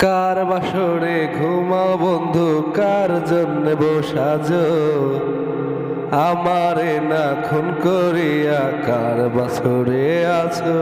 কার বাসরে ঘুমা বন্ধু? কার জন্য বসাজ আমারে না খুন করিয়া কার বাসরে আছো?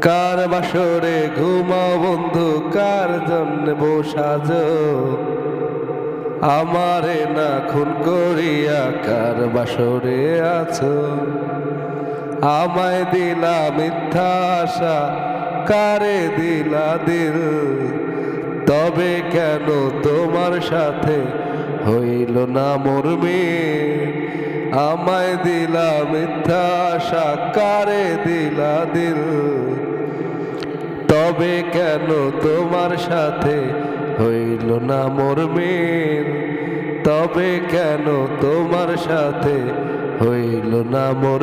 কার বাসরে ঘুমা বন্ধু? কার জন্য বসাজ আমারে না খুন করিয়া কার বাসরে আছো? আমায় দিলা মিথ্যা আশা কারে দিলা দিল, তবে কেন তোমার সাথে হইল না মোর মেয়ে আমায় দিলা মিথ্যা সাকারে দিলা দিল, তবে কেন তোমার সাথে হইল না মোর তবে কেন তোমার সাথে হইল না মোর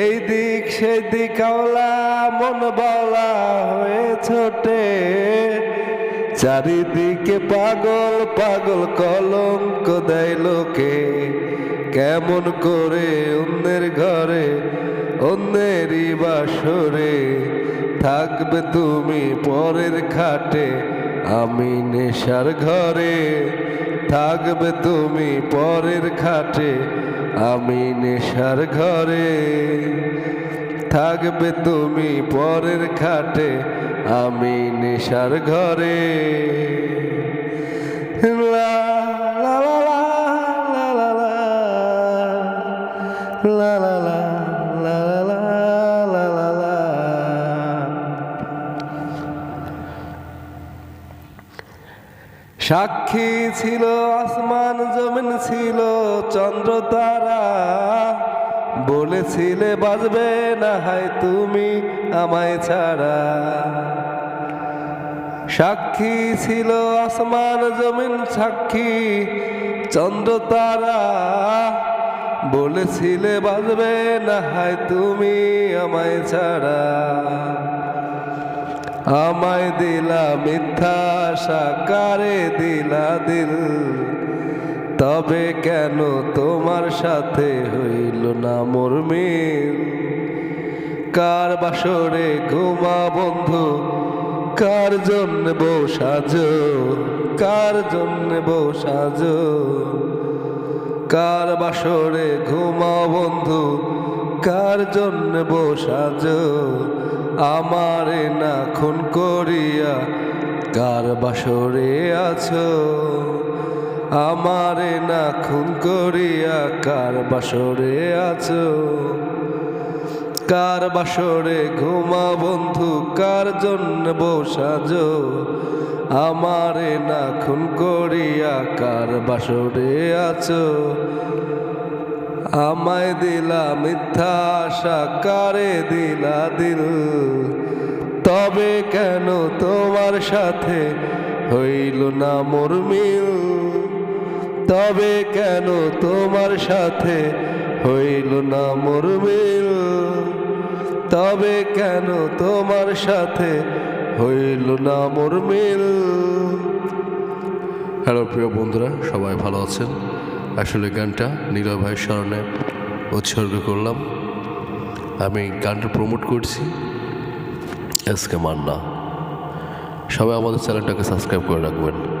এই দিক সেদিক আওলা, মন বলা হয়ে ছোটে। চারিদিকে পাগল পাগল কলঙ্ক দেয় লোকে। কেমন করে অন্যের ঘরে, অন্যেরই বাসরে। থাকবে তুমি পরের খাটে, আমি নেশার ঘরে। থাকবে তুমি পরের খাটে আমি নেশার ঘরে থাকবে তুমি পরের খাটে আমি নেশার ঘরে। সাক্ষী ছিল, আসমান জমিন ছিল, চন্দ্র তারা। বলেছিলে, বাজবে না হয় তুমি আমায় ছাড়া। সাক্ষী ছিল, আসমান জমিন সাক্ষী, চন্দ্র তারা। বলেছিলে, বাজবে না হয় তুমি আমায় ছাড়া। আমায় দিলা মিথ্যা আশা কারে দিলা দিল। তবে কেন তোমার সাথে হইল না মোর মিল? কার বাসরে ঘুমা বন্ধু? কার জন্য বউ বসাজ কার জন্য বসাজ কার বাসরে ঘুমা বন্ধু? কার জন্য বসাজ আমারে না খুন করিয়া কার বাসরে আছো? আমারে না খুন করিয়া কার বাসরে আছো? কার বাসরে ঘুমা বন্ধু, কার জন্য বসাজ আমারে না খুন করিয়া কার বাসরে আছো? আমায় দিলা মিথ্যা আশা, কারে দিলা দিল? তবে কেন তোমার সাথে হইল না মোর মিল? তবে কেন তোমার সাথে হইল না মোর মিল? তবে কেন তোমার সাথে হইল না মোর মিল? হ্যালো, প্রিয় বন্ধুরা, সবাই ভালো আছেন? আসলে গানটা নীরব ভাইয়ের স্মরণে উৎসর্গ করলাম। আমি গানটা প্রমোট করছি। S K Manna. সবাই আমাদের চ্যানেলটাকে সাবস্ক্রাইব করে রাখবেন।